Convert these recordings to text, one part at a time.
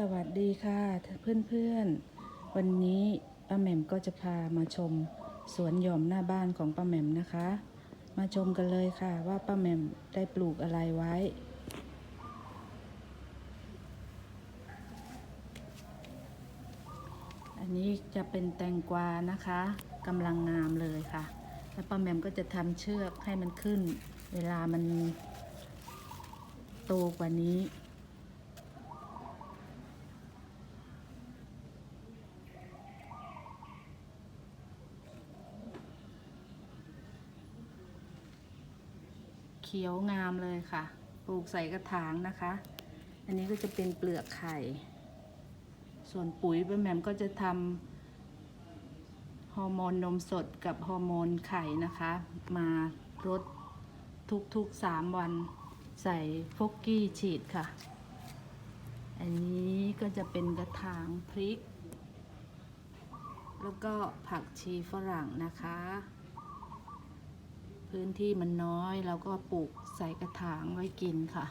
สวัสดีค่ะเพื่อนๆ วันนี้ป้าแหม่มก็จะพามาชมสวนหย่อมหน้าบ้านของป้าแหม่มนะคะ มาชมกันเลยค่ะว่าป้าแหม่มได้ปลูกอะไรไว้ อันนี้จะเป็นแตงกวานะคะกำลังงามเลยค่ะ แล้วป้าแหม่มก็จะทำเชือกให้มันขึ้น เวลามันโตกว่านี้ เขียวงามเลยค่ะ ปลูกใส่กระถางนะคะ อันนี้ก็จะเป็นเปลือกไข่ ส่วนปุ๋ยป้าแหม่มก็จะทำฮอร์โมนนมสดกับฮอร์โมนไข่นะคะ มารดทุกๆสามวันใส่ฟกกี้ฉีดค่ะ อันนี้ก็จะเป็นกระถางพริก แล้วก็ผักชีฝรั่งนะคะ พื้นที่มันน้อยเราก็ปลูกใส่กระถางไว้กินค่ะ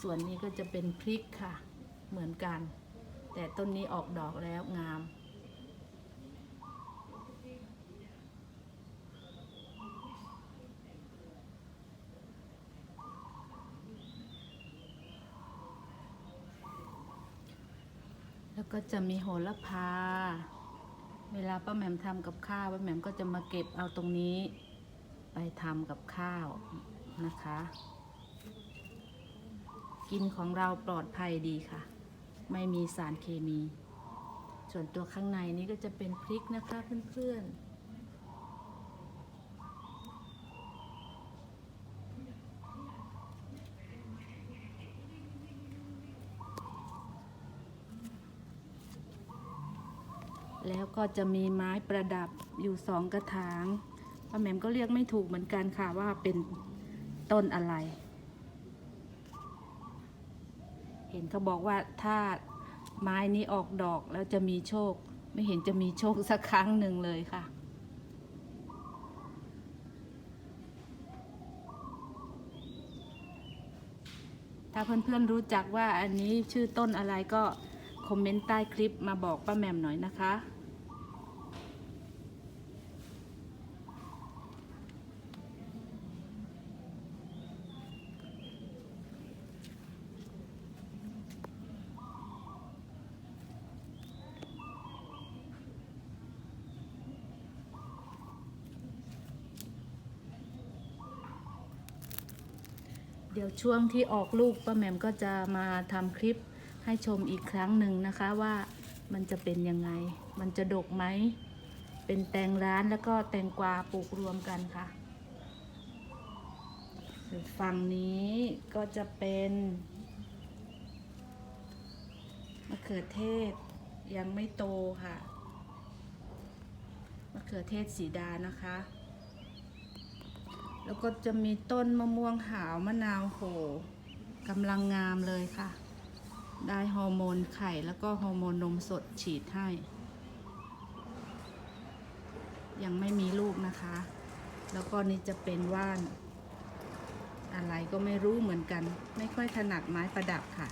ส่วนนี้ก็จะเป็นพริกค่ะ เหมือนกัน แต่ต้นนี้ออกดอกแล้วงามแล้วก็จะมีโหระพา เวลาป้าแหม่มทำกับข้าวป้าแหม่มก็จะมาเก็บเอาตรงนี้ ไปทำกับข้าวนะคะ กินของเราปลอดภัยดีค่ะ ไม่มีสารเคมี ส่วนตัวข้างในนี้ก็จะเป็นพริกนะคะเพื่อนๆแล้วก็จะมีไม้ประดับอยู่สองกระถาง ป้าแหม่มก็เรียกไม่ถูกเหมือนกันค่ะว่าเป็นต้นอะไร เห็นเขาบอกว่าถ้าไม้นี้ออกดอกแล้วจะมีโชค ไม่เห็นจะมีโชคสักครั้งหนึ่งเลยค่ะ ถ้าเพื่อนๆรู้จักว่าอันนี้ชื่อต้นอะไรก็คอมเมนต์ใต้คลิปมาบอกป้าแหม่มหน่อยนะคะ เดี๋ยวช่วงที่ออกลูกป้าแหม่มก็จะมาทำคลิปให้ชมอีกครั้งหนึ่งนะคะว่ามันจะเป็นยังไง มันจะดกไหม เป็นแตงร้านแล้วก็แตงกวาปลูกรวมกันค่ะ ฝั่งนี้ก็จะเป็นมะเขือเทศยังไม่โตค่ะมะเขือเทศสีดานะคะ แล้วก็จะมีต้นมะม่วงหาวมะนาวโหกำลังงามเลยค่ะ ได้ฮอร์โมนไข่แล้วก็ฮอร์โมนนมสดฉีดให้ ยังไม่มีลูกนะคะ แล้วก็นี่จะเป็นว่าน อะไรก็ไม่รู้เหมือนกัน ไม่ค่อยถนัดไม้ประดับค่ะ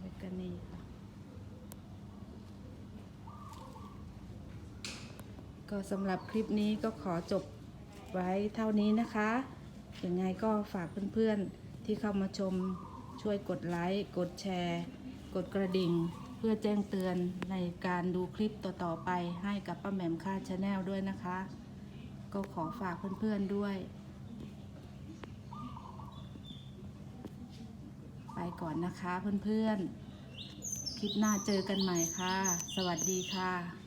แล้วก็นี่ค่ะ ก็สำหรับคลิปนี้ก็ขอจบไว้เท่านี้นะคะ ยังไงก็ฝากเพื่อนๆที่เข้ามาชมช่วยกดไลค์ กดแชร์ กดกระดิ่ง เพื่อแจ้งเตือนในการดูคลิปต่อๆไปให้กับป้าแหม่มค่าชาแนลด้วยนะคะ ก็ขอฝากเพื่อนๆด้วย ไปก่อนนะคะเพื่อนๆ คลิปหน้าเจอกันใหม่ค่ะ สวัสดีค่ะ